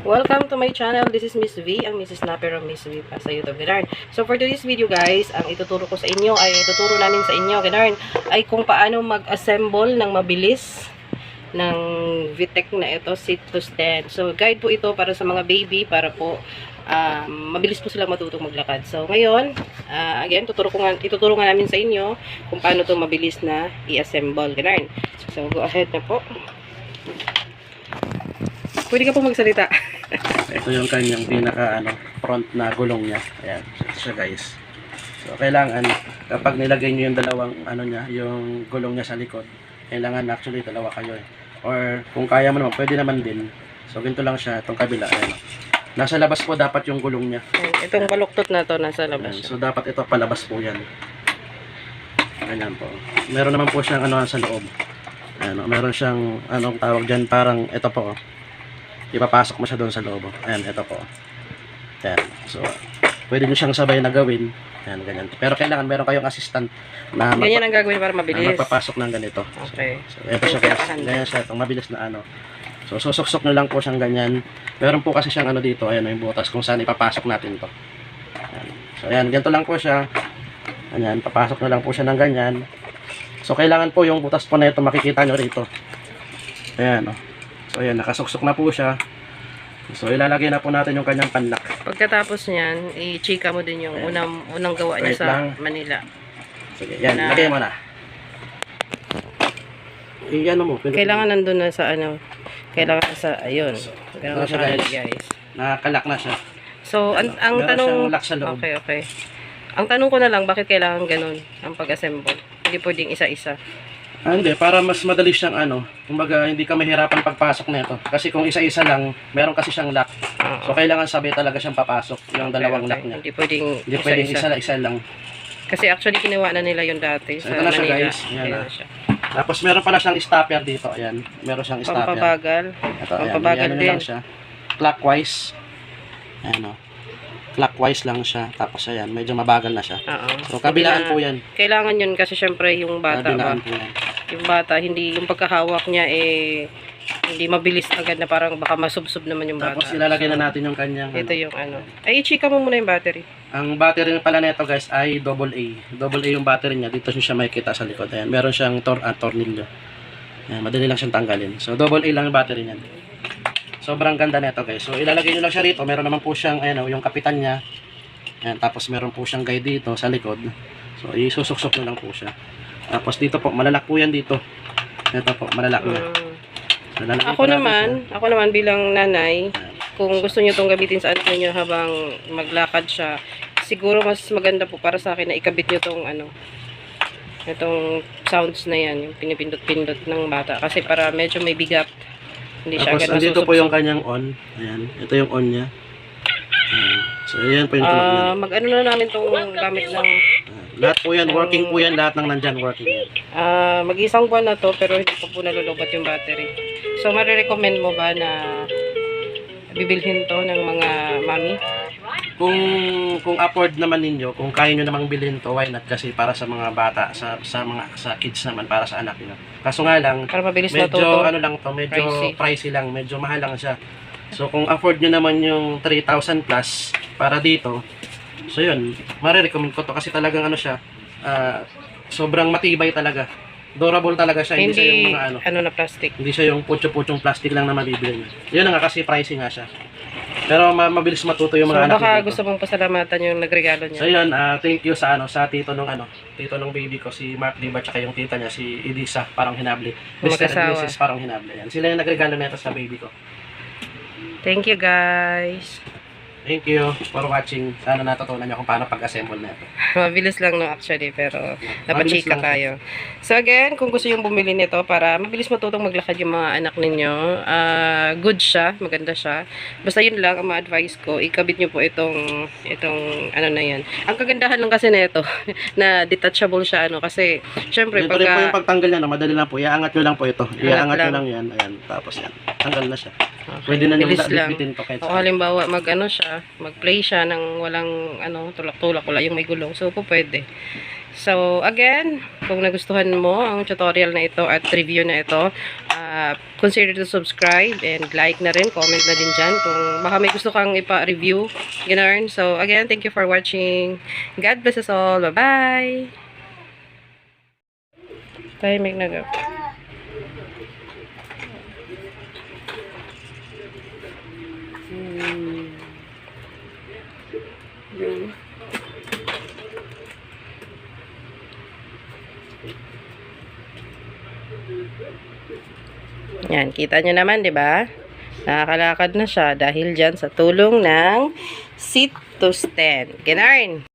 Welcome to my channel. This is Miss V, ang Mrs. Snapper of Miss V pa sa YouTube, ganarn. So for today's video guys, ang ituturo ko sa inyo ay ituturo namin sa inyo, ganarn, ay kung paano mag-assemble ng mabilis ng VTEC na ito, Sit to Stand. So guide po ito para sa mga baby, para po um, mabilis po sila matutong maglakad. So ngayon, ah, again, tuturo ko nga, ituturo nga namin sa inyo kung paano ito mabilis na i-assemble, ganarn. So go ahead na po. Pwede ka po magsalita. Ito yung kanyang pinaka ano, front na gulong niya. Ayan, ito siya guys. So kailangan kapag nilagay niyo yung dalawang ano niya, yung gulong niya sa likod, kailangan actually dalawa kayo eh. Or kung kaya mo naman, pwede naman din. So ganito lang siya, itong kabila. Ayan. Nasa labas po dapat yung gulong niya. Ayan, Itong baluktot na to nasa labas. Ayan. So dapat ito palabas po yan. Ayan po. Meron naman po siyang ano sa loob. Ayan, oh, meron siyang anong tawag diyan parang ito po. oh. Ipapasok mo siya doon sa loob. oh. Ayan, ito po. Ayan. So pwede niyo siyang sabay na gawin. Ayan, ganyan. Pero kailangan meron kayong assistant na Ganyan ang gagawin para na mabilis. magpapasok ng ganito. Okay. So, ito siya. Ganyan siya. Itong mabilis na ano. So, susuksok na lang po siyang ganyan. Meron po kasi siyang ano dito. Ayan, yung butas kung saan ipapasok natin to. Ayan. So, ayan. Ganito lang po siya. Ayan. Papasok na lang po siya ng ganyan. So, kailangan po yung butas po na ito makikita nyo rito. Ayan, oh. So, ayan. Nakasuksok na po siya. So, ilalagay na po natin yung kanyang panlock. Pagkatapos niyan, i-chika mo din yung Ayan. unang unang gawa niya sa lang. Manila. Sige, yan. Na- Lagay mo na. Ano mo. pinutin mo. Kailangan nandun na sa ano, kailangan sa, ayun. Kailangan siya, sa guys. guys. Nakakalak na siya. So, ang, ang tanong, okay, okay. Ang tanong ko na lang, bakit kailangan ganun ang pag-assemble? Hindi pwedeng isa-isa. Ah, hindi, para mas madali siyang ano, kumbaga hindi ka mahirapan pagpasok nito. Kasi kung isa-isa lang, meron kasi siyang lock. So kailangan sabay talaga siyang papasok, yung dalawang Okay, lock niya. Hindi pwedeng Hindi pwedeng isa-isa. isa, isa lang. Kasi actually, kinuha na nila yung dati So, sa ito na siya, Manila. guys. Yan Ayan na. na siya. Tapos meron pala siyang stopper dito, ayan. Meron siyang stopper. Pampabagal. Ito, ayan, pampabagal ayan din. lang siya. Clockwise. Ayan o. Clockwise lang siya. Tapos ayan, medyo mabagal na siya. Oo. So kabilaan po yan. Kailangan yun kasi syempre yung bata ba, Kabilaan po yan. Yung bata hindi yung pagkahawak niya eh hindi mabilis agad na parang baka masubsob naman yung bata. Tapos ilalagay na natin yung kanyang Ito ano. yung ano. Ay, i-chika mo muna yung battery. Ang battery pala nito guys ay double A. Double A yung battery niya. Dito siya makikita sa likod. Ayan, meron siyang tor ah, tornilyo. Ayan, madali lang siyang tanggalin. So double A lang yung battery niya. Sobrang ganda nito guys. So ilalagay niyo lang siya rito. Meron naman po siyang ayan, oh, yung kapitan niya. Ayan, tapos meron po siyang guide dito sa likod. So isusuksok na lang po siya. Tapos dito po, malalak po yan dito. Ito po, malalak na. Mm. Lalagay Ako po naman, siya. ako naman bilang nanay, kung gusto niyo tong gamitin sa anak niyo habang maglakad siya, siguro mas maganda po para sa akin na ikabit niyo tong ano, itong sounds na yan, yung pinipindot-pindot ng bata. Kasi para medyo may bigat. Hindi siya Tapos agad andito po yung kanyang on. Ayan, ito yung on niya. So ayan po yung tunog niya. Ah, mag-ano na namin tong gamit ng Ah, lahat po yan, working po yan, lahat ng nandyan working yan. Ah, mag-isang buwan na to pero hindi pa po nalulubat yung battery. So, marirecommend mo ba na bibilhin to ng mga mami? Kung kung afford naman ninyo, kung kaya nyo namang bilhin to, why not? Kasi para sa mga bata, sa sa mga sa kids naman, para sa anak nyo. Kaso nga lang, Para mabilis medyo matuto. ano lang to, medyo Pricey. pricey. lang, medyo mahal lang siya. So kung afford nyo naman yung 3,000 plus para dito, so yun, marirecommend ko to kasi talagang ano siya, ah, sobrang matibay talaga. Durable talaga siya, hindi, siya yung Hindi, mga ano. ano na plastic. Hindi siya yung putyo-putyong plastic lang na mabibili niya. Yun nga kasi pricey nga siya. Pero ma- mabilis matuto yung So, mga anak baka dito. gusto mong pasalamatan yung nagregalo So niya. yun, ah, thank you sa ano sa tito nung ano, tito nung baby ko si Mark Diba tsaka yung tita niya si Edisa parang hinable. Mr. and. Mrs. parang hinable yan. Sila yung nagregalo nito sa baby ko. Thank you guys. Thank you for watching. Sana natutunan niyo kung paano pag-assemble nito. Mabilis lang no actually pero napachika tayo. So again, kung gusto yung bumili nito para mabilis matutong maglakad yung mga anak ninyo, ah, good siya, maganda siya. Basta yun lang ang ma-advise ko, ikabit nyo po itong itong ano na yan. Ang kagandahan lang kasi nito na detachable siya ano kasi syempre Ito rin po yung pagtanggal niya, madali lang po. Iaangat nyo lang po ito. Iaangat nyo lang. lang yan. Ayan, tapos yan. Tanggal na siya. Okay, Pwede na bilis lang. bitbitin to kahit O halimbawa mag ano siya, mag-play siya ng walang ano tulak-tulak wala yung may gulong. So po pwede. So again, kung nagustuhan mo ang tutorial na ito at review na ito, uh, consider to subscribe and like na rin, comment na din dyan kung baka may gusto kang ipa-review. Ganun. So, again, thank you for watching. God bless us all. Bye-bye! Tahimik na go. Yan, kita nyo naman, di ba? Nakakalakad na siya dahil dyan sa tulong ng sit to stand. Ganarn.